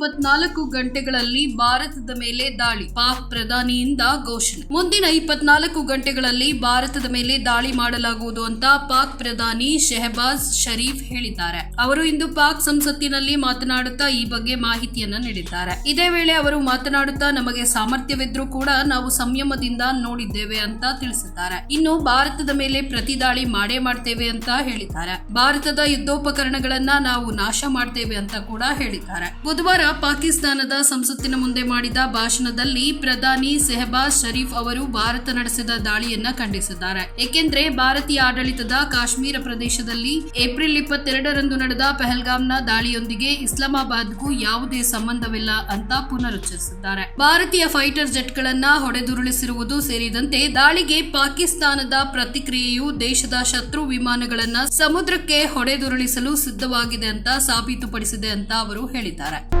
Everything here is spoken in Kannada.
ಇಪ್ಪತ್ನಾಲ್ಕು ಗಂಟೆಗಳಲ್ಲಿ ಭಾರತದ ಮೇಲೆ ದಾಳಿ, ಪಾಕ್ ಪ್ರಧಾನಿಯಿಂದ ಘೋಷಣೆ. ಮುಂದಿನ ಇಪ್ಪತ್ನಾಲ್ಕು ಗಂಟೆಗಳಲ್ಲಿ ಭಾರತದ ಮೇಲೆ ದಾಳಿ ಮಾಡಲಾಗುವುದು ಅಂತ ಪಾಕ್ ಪ್ರಧಾನಿ ಶೆಹಬಾಜ್ ಶರೀಫ್ ಹೇಳಿದ್ದಾರೆ. ಅವರು ಇಂದು ಪಾಕ್ ಸಂಸತ್ತಿನಲ್ಲಿ ಮಾತನಾಡುತ್ತಾ ಈ ಬಗ್ಗೆ ಮಾಹಿತಿಯನ್ನ ನೀಡಿದ್ದಾರೆ. ಇದೇ ವೇಳೆ ಅವರು ಮಾತನಾಡುತ್ತಾ, ನಮಗೆ ಸಾಮರ್ಥ್ಯವಿದ್ರೂ ಕೂಡ ನಾವು ಸಂಯಮದಿಂದ ನೋಡಿದ್ದೇವೆ ಅಂತ ತಿಳಿಸಿದ್ದಾರೆ. ಇನ್ನು ಭಾರತದ ಮೇಲೆ ಪ್ರತಿ ದಾಳಿ ಮಾಡೇ ಮಾಡ್ತೇವೆ ಅಂತ ಹೇಳಿದ್ದಾರೆ. ಭಾರತದ ಯುದ್ಧೋಪಕರಣಗಳನ್ನ ನಾವು ನಾಶ ಮಾಡ್ತೇವೆ ಅಂತ ಕೂಡ ಹೇಳಿದ್ದಾರೆ. ಬುಧವಾರ ಪಾಕಿಸ್ತಾನದ ಸಂಸತ್ತಿನ ಮುಂದೆ ಮಾಡಿದ ಭಾಷಣದಲ್ಲಿ ಪ್ರಧಾನಿ ಸೆಹಬಾಜ್ ಶರೀಫ್ ಅವರು ಭಾರತ ನಡೆಸಿದ ದಾಳಿಯನ್ನ ಖಂಡಿಸಿದ್ದಾರೆ. ಏಕೆಂದ್ರೆ ಭಾರತೀಯ ಆಡಳಿತದ ಕಾಶ್ಮೀರ ಪ್ರದೇಶದಲ್ಲಿ ಏಪ್ರಿಲ್ ಇಪ್ಪತ್ತೆರಡರಂದು ನಡೆದ ಪೆಹಲ್ಗಾಮ್ನ ದಾಳಿಯೊಂದಿಗೆ ಇಸ್ಲಾಮಾಬಾದ್ಗೂ ಯಾವುದೇ ಸಂಬಂಧವಿಲ್ಲ ಅಂತ ಪುನರುಚ್ಚರಿಸಿದ್ದಾರೆ. ಭಾರತೀಯ ಫೈಟರ್ ಜೆಟ್ಗಳನ್ನ ಹೊಡೆದುರುಳಿಸಿರುವುದು ಸೇರಿದಂತೆ ದಾಳಿಗೆ ಪಾಕಿಸ್ತಾನದ ಪ್ರತಿಕ್ರಿಯೆಯು ದೇಶದ ಶತ್ರು ವಿಮಾನಗಳನ್ನ ಸಮುದ್ರಕ್ಕೆ ಹೊಡೆದುರುಳಿಸಲು ಸಿದ್ಧವಾಗಿದೆ ಅಂತ ಸಾಬೀತುಪಡಿಸಿದೆ ಅಂತ ಅವರು ಹೇಳಿದ್ದಾರೆ.